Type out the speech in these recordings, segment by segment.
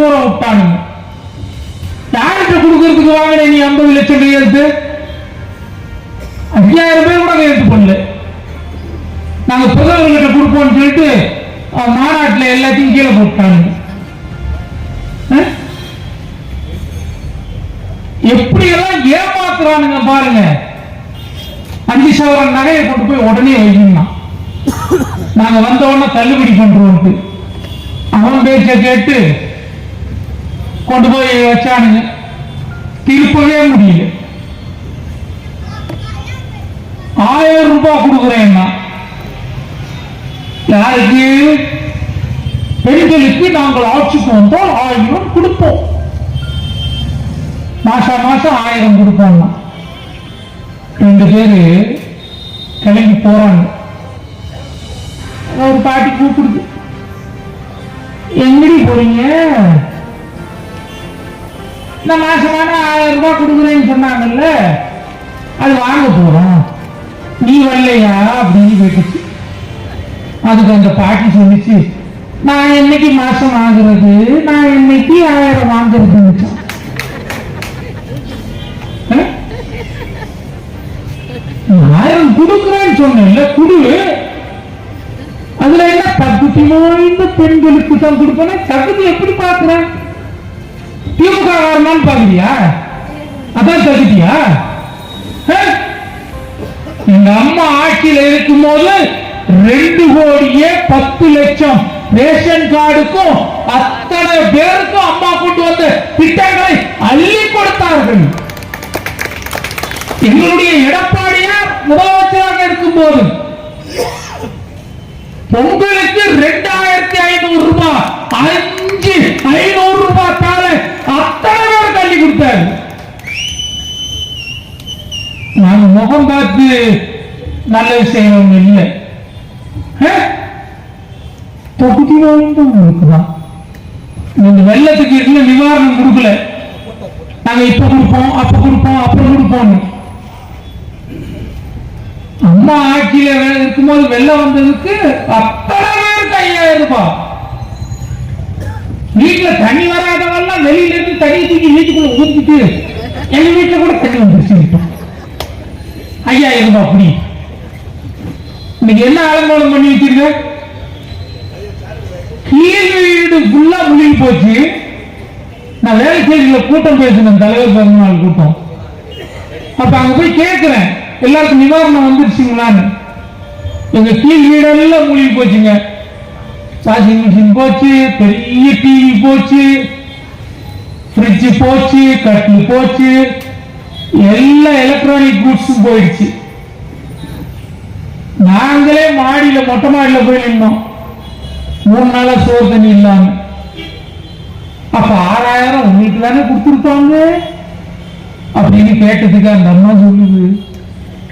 கூற விட்டானுங்க யார்கிட்ட கொடுக்கறதுக்கு வாங்கின நீ ஐம்பது லட்சம் கையெழுத்து ஐயாயிரம் பேர் கூட கையெழுத்து பண்ணல. நாங்க புதவர்கிட்ட கொடுப்போம்னு சொல்லிட்டு மாநாட்டில் எல்லாத்தையும் கீழே போட்டானுங்க அஹ்? எப்படி எல்லாம் ஏமாத்துறானுங்க பாருங்க. அஞ்சு சவரன் நகையை கொண்டு போய் உடனே வைக்கணும்னா நாங்க வந்த உடனே தள்ளுபடி பண்றோம் அவன் பேச்ச கேட்டு கொண்டு போய் வச்சானுங்க. திருப்பவே முடியல. ஆயிரம் ரூபாய் கொடுக்குறேன்னா யாருக்கு? பெண்களுக்கு நாங்கள் ஆட்சிக்கு வந்தால் ஆயிரம் கொடுப்போம். மாசம் மாசம் ஆயிரம் கொடுப்போம்னா. ரெண்டு பேரு கிளம்பி போறாங்க. ஒரு பாட்டி கூப்பிடுது. எங்கடி போறீங்க? இந்த மாசமான ஆயிரம் ரூபாய் கொடுக்குறேன்னு சொன்னாங்கல்ல அது வாங்க போறோம் நீ வரலையா அப்படின்னு கேட்டுச்சு. அதுக்கு அந்த பாட்டி சொல்லிச்சு நான் என்னைக்கு மாசம் வாங்குறது? நான் என்னைக்கு ஆயிரம் வாங்குறதுன்னு ஆயிரம் கொடுக்குறேன்னு சொன்னேன்ல குடு. அதுல என்ன தகுதி வாய்ந்த பெண்களுக்கு தான் கொடுப்பேன் தகுதி எப்படி பாக்குறேன்? திமுக காரணம் பாக்குறியா அதான் தகுதியா? எங்க அம்மா ஆட்சியில இருக்கும் போது ரெண்டு கோடியே பத்து லட்சம் ரேஷன் கார்டுக்கும் அத்தனை பேருக்கும் அம்மா கொண்டு வந்த திட்டங்களை அள்ளி கொடுத்தார்கள். எங்களுடைய எடப்பாடியார் முதலமைச்சராக இருக்கும் போது பொங்கலுக்கு ரெண்டாயிரத்தி ஐநூறு ரூபாய் அஞ்சு ஐநூறு பேர் கொடுத்தாரு நான் முகம் பார்த்து நல்லது செய்யணும் இல்லை. தொகுதி வாய்ந்தவங்களுக்கு இந்த வெள்ளத்துக்கு இன்னும் நிவாரணம் கொடுக்கல. நாங்க இப்ப கொடுப்போம் அப்ப கொடுப்போம் அப்புறம் கொடுப்போம் அம்மா ஆட்சியில இருக்கும்போது வெள்ளம் வந்ததுக்கு தண்ணி தூக்கி வீட்டுக்குள்ள ஊத்திட்டு எங்க வீட்டுல கூட தண்ணி வந்துருச்சு ஐயா ஐயாயிரம் அப்படி. இன்னைக்கு என்ன அலங்கோலம் பண்ணி வச்சிருக்க? கீழ் ஃபுல்லா முழுகி போச்சு. நான் வேலை செய்தியில கூட்டம் பேசினேன் தலைவர் பிறந்தநாள் கூட்டம். அப்ப அங்க போய் கேட்கிறேன் எல்லாருக்கும் நிவாரணம் வந்துருச்சுங்களான்னு. எங்க கீழ் வீடெல்லாம் மூழ்கி போச்சுங்க. வாஷிங் மிஷின் போச்சு பெரிய டிவி போச்சு. ஃப்ரிட்ஜ் போச்சு கட்டில் போச்சு எல்லா எலக்ட்ரானிக் குட்ஸும் போயிடுச்சு. நாங்களே மாடியில மொட்டை மாடியில போய் நின்னோம். மூணு நாளா சோறு தண்ணி இல்லாம. அப்ப ஆறாயிரம் உங்களுக்கு தானே கொடுத்துருப்பாங்க அப்படின்னு கேட்டதுக்கு அந்த அம்மா சொல்லுது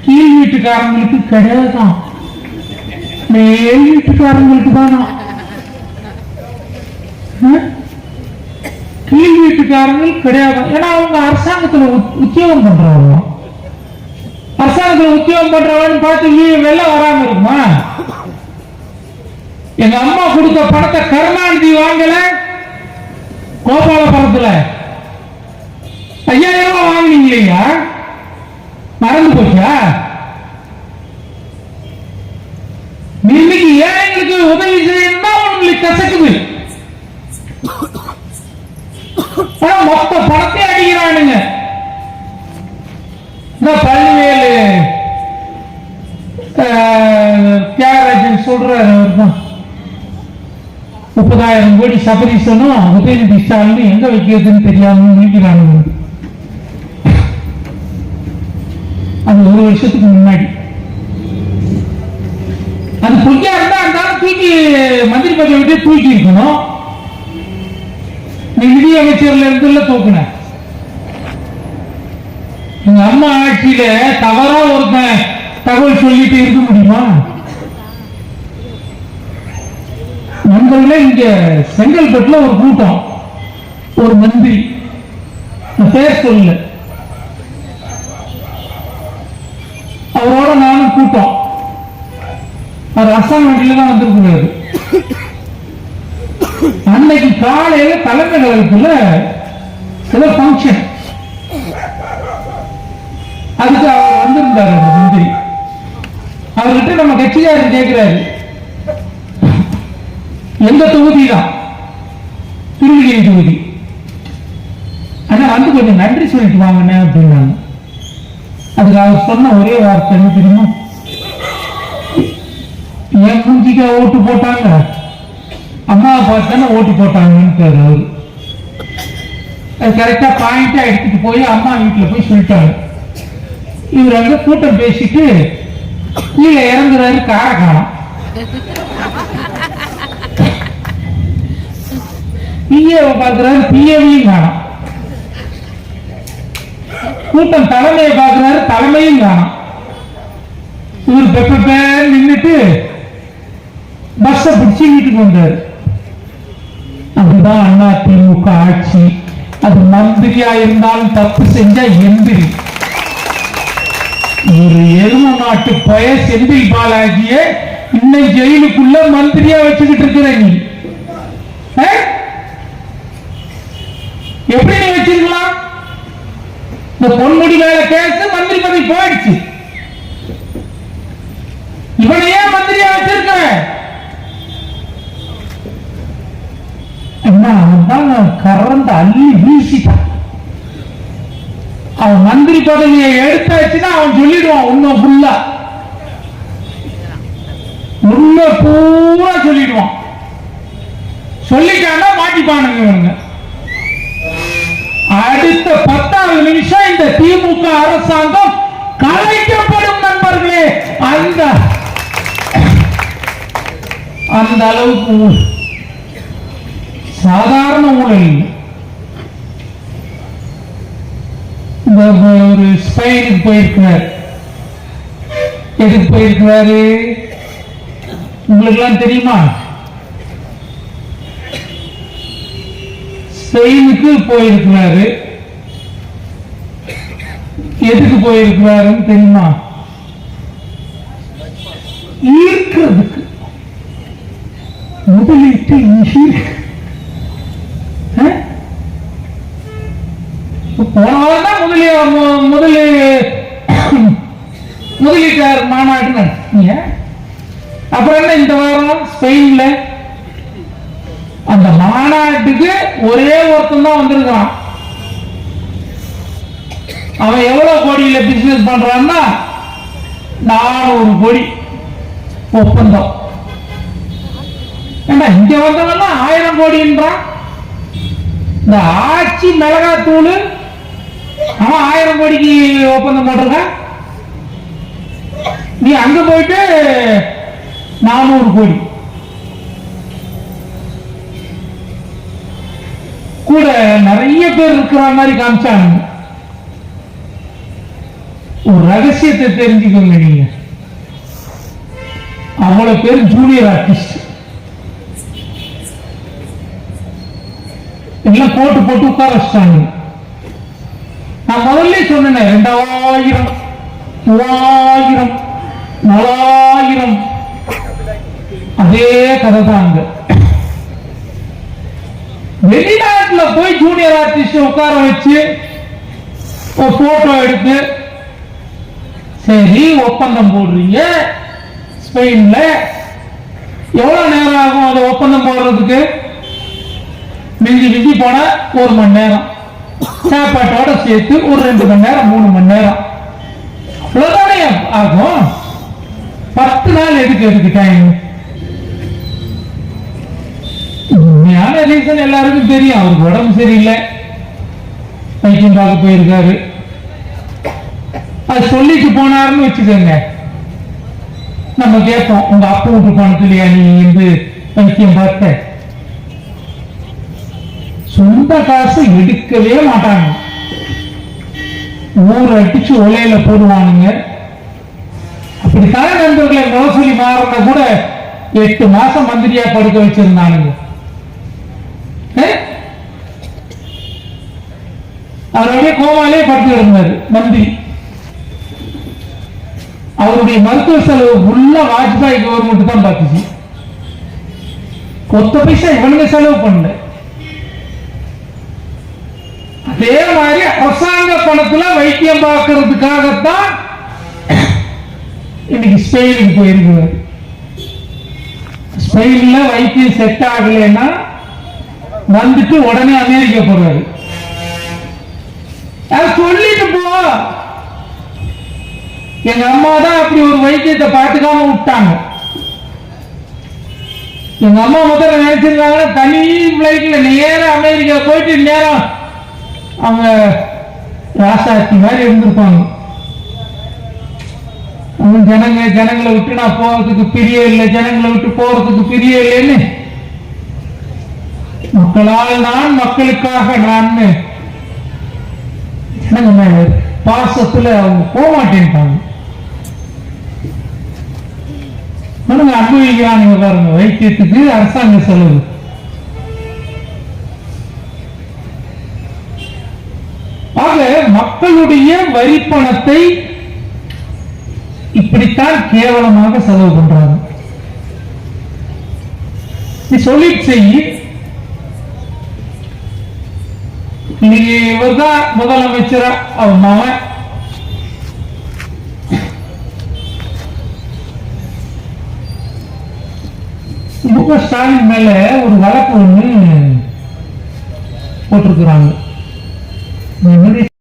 கீழ் வீட்டுக்காரங்களுக்கு கிடையாதுதான் மேல் வீட்டுக்காரங்களுக்கு தானா? கீழ் வீட்டுக்காரங்க கிடையாது. ஏன்னா அவங்க அரசாங்கத்துல உத்- உத்தியோகம் பண்றவங்க. அரசாங்கத்துல உத்தியோகம் பண்றவன்னு பார்த்து வீ- வெள்ளம் வராம இருக்குமா? எங்க அம்மா கொடுத்த பணத்தை கருணாநிதி வாங்கல. கோபாலபுரத்துல ஐயாயிரம் ரூபாய் வாங்கினீங்களா மறந்து போச்சா? இன்னைக்கு ஏழைகளுக்கு உதவி செய்யணும்னா உங்களுக்கு கசக்குது. ஆனா மொத்த பணத்தை அடிக்கிறானுங்க. பல்வேலு தியாகராஜன் சொல்ற முப்பதாயிரம் கோடி சபரீசனும் உதயநிதி ஸ்டாலின் எங்க வைக்கிறதுன்னு தெரியாம நிற்கிறானுங்க அது ஒரு வருஷத்துக்கு முன்னாடி. அது பொய்யா இருந்தா அந்த தூக்கி மந்திரி பதவி விட்டு தூக்கி இருக்கணும் நீ நிதி அமைச்சர்ல இருந்துல தூக்குன. எங்க அம்மா ஆட்சியில தவறா ஒருத்தன் தகவல் சொல்லிட்டு இருக்க முடியுமா? நண்பர்களே இங்க செங்கல்பட்டுல ஒரு கூட்டம். ஒரு மந்திரி. பேர் சொல்லல. அவரோட நானும் கூட்டம். அவர் அசாம் வண்டியில தான் வந்திருக்கிறாரு. அன்னைக்கு காலையில தலைமை கழகத்துல சில ஃபங்க்ஷன் அதுக்கு அவர் வந்திருந்தாரு அந்த மந்திரி. அவர்கிட்ட நம்ம கட்சிக்காரர் கேட்கிறாரு எந்த தொகுதி தான் திருவிழியை தொகுதி. ஆனா வந்து கொஞ்சம் நன்றி சொல்லிட்டு வாங்கண்ணே அப்படின்னாங்க. அதுக்கு அவர் சொன்ன ஒரே வார்த்தை தெரியுமா? என் மூஞ்சிக்கு ஓட்டு போட்டாங்க. அம்மாவை பார்த்து தானே ஓட்டு போட்டாங்கன்னு அவர். அது கரெக்டா பாயிண்டாக எடுத்துகிட்டு போய் அம்மா வீட்டில் போய் சொல்லிட்டாங்க இவர் வந்து கூட்டம் பேசிட்டு கீழே இறங்குறாரு காரை காணோம் பிஏவை பார்க்குறாரு பிஏவையும் காணும். கூட்டம் தலைமையை பார்க்குறாரு தலைமையும் காணும். இவர் பெப்ப பேர் நின்னுட்டு பஸ்ஸை பிடிச்சி வீட்டுக்கு வந்தாரு. அதுதான் அண்ணா திமுக ஆட்சி. அது மந்திரியா இருந்தாலும் தப்பு செஞ்சா எந்திரி. ஒரு எரும நாட்டு பய செந்தில் பாலாஜிய இன்னும் ஜெயிலுக்குள்ள மந்திரியா வச்சுக்கிட்டு இருக்கிற நீ. எப்படி நீ வச்சிருக்கலாம்? இந்த பொன்முடி மேல கேஸ் மந்திரி பதவி போயிடுச்சு. இவனையே மந்திரியா வச்சிருக்கேன் என்ன அவன் தான் கறந்து அள்ளி வீசிட்டான் அவன் மந்திரி பதவியை எடுத்தாச்சுன்னா அவன் சொல்லிடுவான் உண்மை ஃபுல்லா உண்மை பூரா சொல்லிடுவான் சொல்லிட்டான்னா மாட்டிப்பானுங்க இவனுங்க அடுத்த பத்தாவது நிமிஷம் இந்த திமுக அரசாங்கம் கலைக்கப்படும் நண்பர்களே அந்த அந்த அளவுக்கு சாதாரண ஊழல் இல்லை. ஒரு ஸ்பெயினுக்கு போயிருக்கிறார். எதுக்கு போயிருக்கிறாரு? உங்களுக்கு எல்லாம் தெரியுமா? ஸ்பெயினுக்கு போயிருக்கிறாரு. எதுக்கு போயிருக்கிறாருன்னு தெரியுமா? ஈர்க்கிறதுக்கு. முதலீட்டு ஈர்க்க. போன வாரம் தான் முதலீ மு- முதலீ முதலீட்டாளர் மாநாடு நடத்தீங்க அப்புறம் என்ன இந்த வாரம்? ஸ்பெயின்ல. அந்த மாநாட்டுக்கு ஒரே ஒருத்தன் தான் வந்திருக்கான் அவன் எவ்வளவு கோடியில பிசினஸ் பண்றான்னா நானூறு கோடி ஒப்பந்தம். ஏன்னா இங்க வந்தவன் ஆயிரம் கோடின்றான்? இந்த ஆட்சி மிளகாத்தூள் அவன் ஆயிரம் கோடிக்கு ஒப்பந்தம் போட்டிருக்கான். நீ அங்க போயிட்டு நானூறு கோடி. கூட நிறைய பேர் இருக்கிற மாதிரி காமிச்சாங்க ஒரு ரகசியத்தை தெரிஞ்சுக்கோங்க நீங்க. அவ்வளவு பேர் ஜூனியர் ஆர்டிஸ்ட் எல்லாம் போட்டு போட்டு உட்கார வச்சிட்டாங்க நான் முதல்ல சொன்னேன் ரெண்டாயிரம் மூவாயிரம் நாலாயிரம். அதே கதை தான் அங்க. வெளிநாட்டுல போய் ஜூனியர் ஆர்டிஸ்ட் உட்கார வச்சு ஒரு போட்டோ எடுத்து சரி ஒப்பந்தம் போடுறீங்க. ஸ்பெயின்ல எவ்வளவு நேரம் ஆகும் அது ஒப்பந்தம் போடுறதுக்கு? மிஞ்சி மிஞ்சி போன ஒரு மணி நேரம். சாப்பாட்டோட சேர்த்து ஒரு ரெண்டு மணி நேரம் மூணு மணி நேரம். அவ்வளவுதானே ஆகும். பத்து நாள் எதுக்கு எடுத்துக்கிட்டேன் உண்மையான ரீசன் எல்லாருக்கும் தெரியும். அவருக்கு உடம்பு சரியில்லை. வைத்தியம் பார்க்க போயிருக்காரு. அது சொல்லிட்டு போனாருன்னு வச்சுக்கோங்க. நம்ம கேட்போம் உங்க அப்பா விட்டு போனது இல்லையா? நீ வந்து வைத்தியம் பார்த்த? சொந்த காசு எடுக்கவே மாட்டாங்க. ஊர் அடிச்சு ஒலையில போடுவானுங்க. அப்படித்தானே நண்பர்களை மோசடி மாறன கூட எட்டு மாசம் மந்திரியா படுக்க வச்சிருந்தானுங்க. அவருடைய கோமாலே படுத்து இருந்தாரு மந்திரி. அவருடைய மருத்துவ செலவு ஃபுல்லா வாஜ்பாய் கவர்மெண்ட் தான் பார்த்துச்சு. கொத்த பைசா இவனுங்க செலவு பண்ணல. அதே மாதிரி அரசாங்க பணத்துல வைத்தியம் பார்க்கறதுக்காகத்தான் இன்னைக்கு ஸ்பெயினுக்கு போயிருக்கிறார். ஸ்பெயின்ல வைத்தியம் செட் ஆகலைன்னா வந்துட்டு உடனே அமெரிக்கா போறாரு. சொல்லிட்டு போ. எங்க அம்மா தான் அப்படி ஒரு வைத்தியத்தை பார்த்துக்காம விட்டாங்க. எங்க அம்மா முதல்ல நினைச்சிருந்தாங்கன்னா தனி பிளைட்ல நேரம் அமெரிக்கா போயிட்டு நேரம் அவங்க ராசாத்தி மாதிரி இருந்திருப்பாங்க. அவங்க ஜனங்க ஜனங்களை விட்டு நான் போறதுக்கு பிரிய இல்லை ஜனங்களை விட்டு போறதுக்கு பிரிய இல்லைன்னு. மக்களால் நான் மக்களுக்காக நான் ஜனங்க பாசத்துல அவங்க போக மாட்டேன்ட்டாங்க. அனுபவிக்கிறாங்க பாருங்க வைத்தியத்துக்கு அரசாங்க செலவு மக்களுடைய வரி பணத்தை இப்படித்தான் கேவலமாக செலவு பண்றாங்க. நீ சொல்லிட்டு செய். இவர்தான் முதலமைச்சரா? அவன் மகன். மு ஸ்டாலின் மேல ஒரு வழக்கு ஒண்ணு போட்டிருக்கிறாங்க.